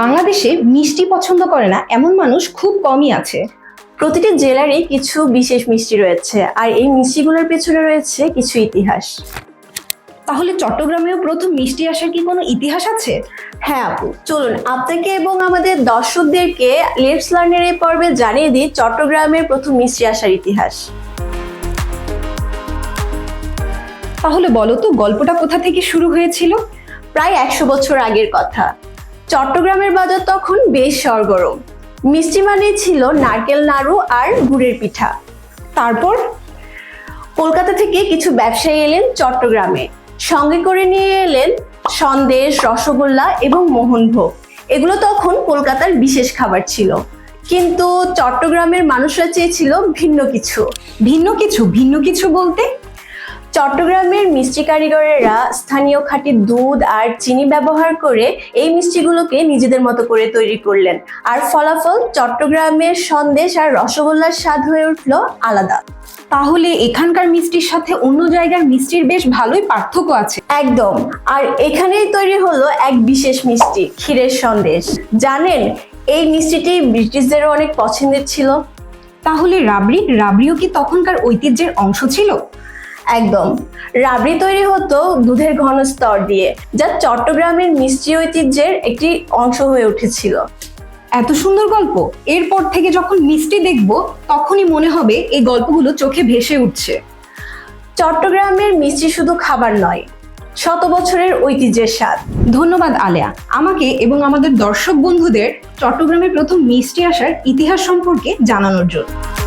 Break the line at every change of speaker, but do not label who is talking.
বাংলাদেশে মিষ্টি পছন্দ করে না এমন মানুষ খুব কমই আছে।
প্রতিটি জেলারই কিছু বিশেষ মিষ্টি রয়েছে আর এই মিষ্টিগুলোর পেছনে রয়েছে কিছু ইতিহাস।
তাহলে চট্টগ্রামেও প্রথম মিষ্টি আসার কি কোনো ইতিহাস আছে?
হ্যাঁ আপু চলুন আপনাকে এবং আমাদের দর্শকদেরকে লেটস লার্নের এই পর্বে জানিয়ে দিই চট্টগ্রামের প্রথম মিষ্টি আসার ইতিহাস।
তাহলে বলো তো গল্পটা কোথা থেকে শুরু হয়েছিল?
প্রায় একশো বছর আগের কথা। চট্টগ্রামের বাজার তখন বেশ সরগরম। মিষ্টি মানে ছিল নারকেল নাড়ু আর গুড়ের পিঠা।
তারপর
কলকাতা থেকে কিছু ব্যবসায়ী এলেন চট্টগ্রামে। সঙ্গে করে নিয়ে এলেন সন্দেশ, রসগোল্লা এবং মোহনভোগ। এগুলো তখন কলকাতার বিশেষ খাবার ছিল। কিন্তু চট্টগ্রামের মানুষরা চেয়েছিল ভিন্ন কিছু।
ভিন্ন কিছু? ভিন্ন কিছু বলতে?
চট্টগ্রামের মিষ্টি কারিগরেরা স্থানীয় খাঁটি দুধ আর চিনি ব্যবহার করে এই মিষ্টিগুলোকে নিজেদের মতো করে তৈরি করলেন। আর ফলাফল চট্টগ্রামের সন্দেশ আর রসগোল্লার স্বাদ হয়ে উঠল আলাদা।
তাহলে এখানকার মিষ্টির সাথে অন্য জায়গার মিষ্টির বেশ ভালোই পার্থক্য আছে।
একদম। আর এখানেই তৈরি হলো এক বিশেষ মিষ্টি ক্ষীরের সন্দেশ। জানেন এই মিষ্টিটি ব্রিটিশদেরও অনেক পছন্দের ছিল।
তাহলে রাবড়ি রাবড়িও কি তখনকার ঐতিহ্যের অংশ ছিল?
একদম। রাবড়ি তৈরি হতো দুধের ঘন স্তর দিয়ে যা চট্টগ্রামের মিষ্টি ঐতিহ্যের একটি অংশ হয়ে উঠেছিল।
এত সুন্দর গল্প। এরপর থেকে যখন মিষ্টি দেখব তখনই মনে হবে এই গল্পগুলো চোখে ভেসে উঠছে।
চট্টগ্রামের মিষ্টি শুধু খাবার নয় শত বছরের ঐতিহ্যের স্বাদ।
ধন্যবাদ আলেয়া। আমাকে এবং আমাদের দর্শক বন্ধুদের চট্টগ্রামের প্রথম মিষ্টি আসার ইতিহাস সম্পর্কে জানানোর জন্য।